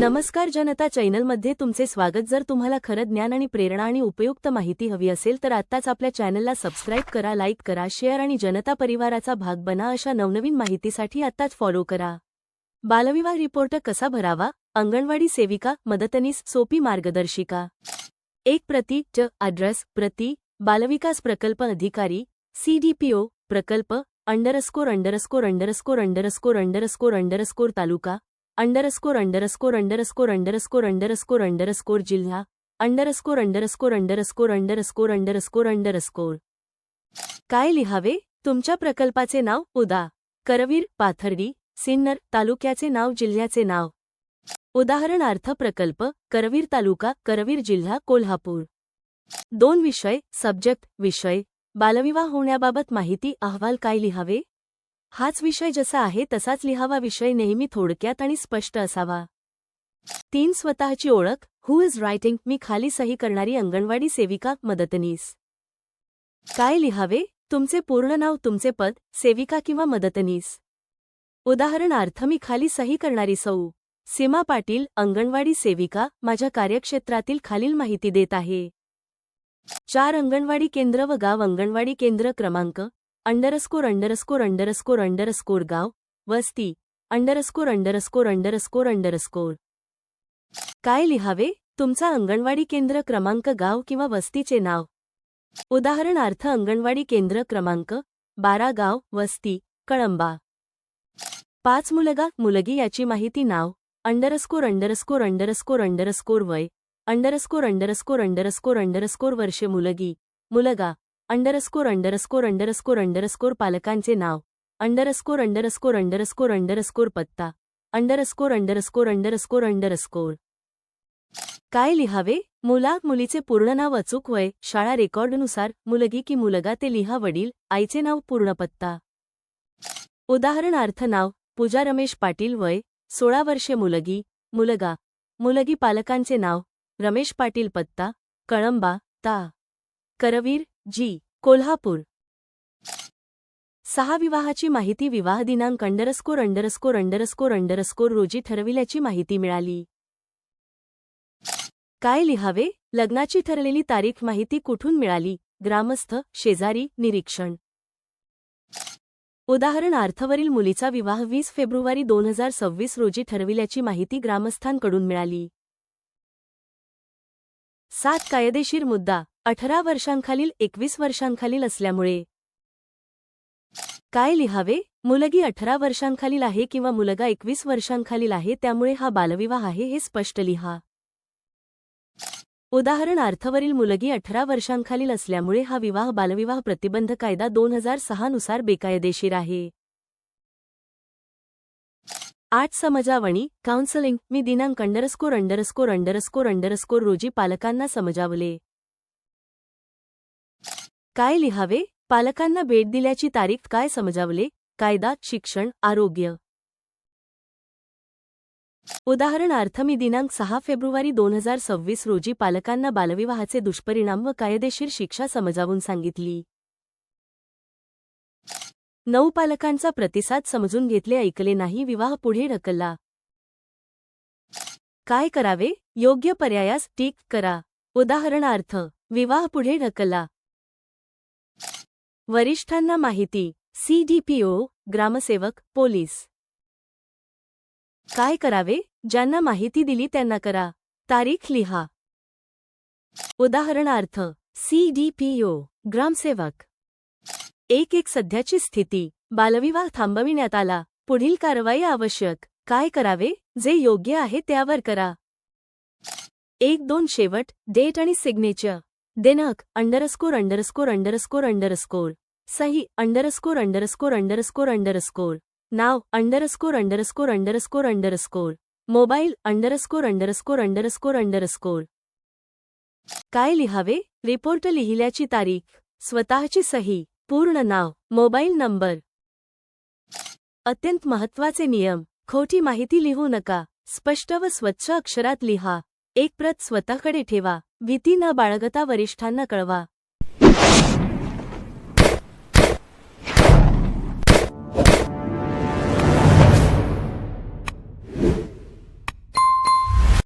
नमस्कार जनता चॅनलमध्ये तुमचे स्वागत. जर तुम्हाला खरं ज्ञान आणि प्रेरणा आणि उपयुक्त माहिती हवी असेल तर आत्ताच आपल्या चॅनलला सबस्क्राईब करा लाईक करा शेअर आणि जनता परिवाराचा भाग बना अशा नवनवीन माहितीसाठी आत्ताच फॉलो करा. बालविवाह रिपोर्ट कसा भरावा? अंगणवाडी सेविका मदतनीस सोपी मार्गदर्शिका. एक प्रती च अड्रेस प्रति बालविकास प्रकल्प अधिकारी सीडीपीओ प्रकल्प underscore underscore underscore underscore underscore underscore taluka underscore underscore underscore underscore underscore underscore जिल्हा underscore underscore underscore underscore underscore underscore. काय लिहावे? तुमच्या प्रकल्पाचे नाव उदा. करवीर पाथर्डी सिन्नर तालुक्याचे नाव जिल्ह्याचे नाव. उदाहरणार्थ प्रकल्प करवीर तालुका करवीर जिल्हा कोल्हापूर. दोन विषय सब्जेक्ट विषय. बालविवाह होण्याबाबत माहिती अहवाल काय लिहावे? हाच विषय जसा आहे तसाच लिहावा विषय नेहमी थोडक्यात आणि स्पष्ट असावा. तीन स्वतःची ओळख हु इज रायटिंग मी खाली सही करणारी अंगणवाडी सेविका मदतनीस. काय लिहावे? तुमचे पूर्ण नाव तुमचे पद सेविका किंवा मदतनीस. उदाहरणार्थ मी खाली सही करणारी सौ. सीमा पाटील अंगणवाडी सेविका माझ्या कार्यक्षेत्रातील खालील माहिती देत आहे. चार अंगणवाडी केंद्र व गाव अंगणवाडी केंद्र क्रमांक अंडरस्कोर अंडरस्कोर अंडरस्कोर अंडरस्कोर गाव वस्ती अंडरस्कोर अंडरस्कोर अंडरस्कोर अंडरस्कोर. काय लिहावे? तुमचा अंगणवाडी केंद्र क्रमांक गाव किंवा वस्तीचे नाव. उदाहरणार्थ अंगणवाडी केंद्र क्रमांक बारा गाव वस्ती कळंबा. पाच मुलगा मुलगी याची माहिती नाव. अंडरस्कोर अंडरस्कोर अंडरस्कोर अंडरस्कोर वय. अंडरस्कोर अंडरस्कोर अंडरस्कोर अंडरस्कोर वर्षे मुलगी. मुलगा. अंडरस्कोर अंडरस्कोर अंडरस्कोर अंडरस्कोर पालकांचे नाव. अंडरस्कोर अंडरस्कोर अंडरस्कोर अंडरस्कोर पत्ता. Underscore underscore underscore underscore. काय लिहावे? मुला मुलीचे पूर्ण नाव अचूक वय. शाळा रेकॉर्डनुसार मुलगी की मुलगा ते लिहा वडील. आईचे नाव पूर्ण पत्ता. उदाहरणार्थ नाव पूजा रमेश पाटील वय. सोळा वर्षे मुलगी मुलगा. मुलगी पालकांचे नाव रमेश पाटील पत्ता. कळंबा ता. करवीर जी कोल्हापूर. सहा विवाहाची माहिती विवाह दिनांक अंडरस्कोर अंडरस्कोर अंडरस्कोर अंडरस्कोर रोजी ठरविल्याची माहिती मिळाली. काय लिहावे? लग्नाची ठरलेली तारीख माहिती कुठून मिळाली? ग्रामस्थ शेजारी निरीक्षण. उदाहरणार्थवरील मुलीचा विवाह वीस फेब्रुवारी दोन हजार सव्वीस रोजी ठरविल्याची माहिती ग्रामस्थांकडून मिळाली. सात कायदेशीर मुद्दा अठरा वर्षांखालील एकवीस वर्षांखालील असल्यामुळे. काय लिहावे? मुलगी अठरा वर्षांखालील आहे किंवा मुलगा एकवीस वर्षांखालील आहे त्यामुळे हा बालविवाह आहे हे स्पष्ट लिहा. उदाहरणार्थवरील मुलगी अठरा वर्षांखालील असल्यामुळे हा विवाह बालविवाह प्रतिबंध कायदा दोन हजार सहा नुसार बेकायदेशीर आहे. आठ समजावणी काउन्सलिंग मी दिनांक अंडरस्कोर अंडरस्कोर अंडरस्कोर अंडरस्कोर रोजी पालकांना समजावले. काय लिहावे? पालकांना भेट दिल्याची तारीख काय समजावले? कायदा शिक्षण आरोग्य. उदाहरणार्थ मी दिनांक सहा फेब्रुवारी दोन हजार सव्वीस रोजी पालकांना बालविवाहाचे दुष्परिणाम व कायदेशीर शिक्षा समजावून सांगितली. नऊ पालकांचा प्रतिसाद समजून घेतले ऐकले नाही विवाह पुढे ढकलला. काय करावे? योग्य पर्यायास टीक करा. उदाहरणार्थ विवाह पुढे ढकलला वरिष्ठांना माहिती. सीडीपीओ ग्रामसेवक पोलीस. काय करावे? ज्यांना माहिती दिली त्यांना करा. तारीख लिहा. उदाहरणार्थ सीडीपीओ ग्रामसेवक. एक एक सध्याची स्थिती. बालविवाह थांबविण्यात आला. पुढील कारवाई आवश्यक. काय करावे? जे योग्य आहे त्यावर करा. एक दोन शेवट. डेट आणि सिग्नेचर. दिनांक अंडरस्कोर अंडरस्कोर अंडरस्कोर अंडरस्कोर. सही. Underscore underscore underscore underscore. नाव. Underscore underscore underscore underscore. Mobile. Underscore underscore underscore underscore. काय लिहावे? रिपोर्ट लिहिल्याची तारीख. स्वतःची सही. पूर्ण नाव मोबाईल नंबर. अत्यंत महत्त्वाचे नियम खोटी माहिती लिहू नका स्पष्ट व स्वच्छ अक्षरात लिहा. एक प्रत स्वतःकडे ठेवा भीती न बाळगता वरिष्ठांना कळवा.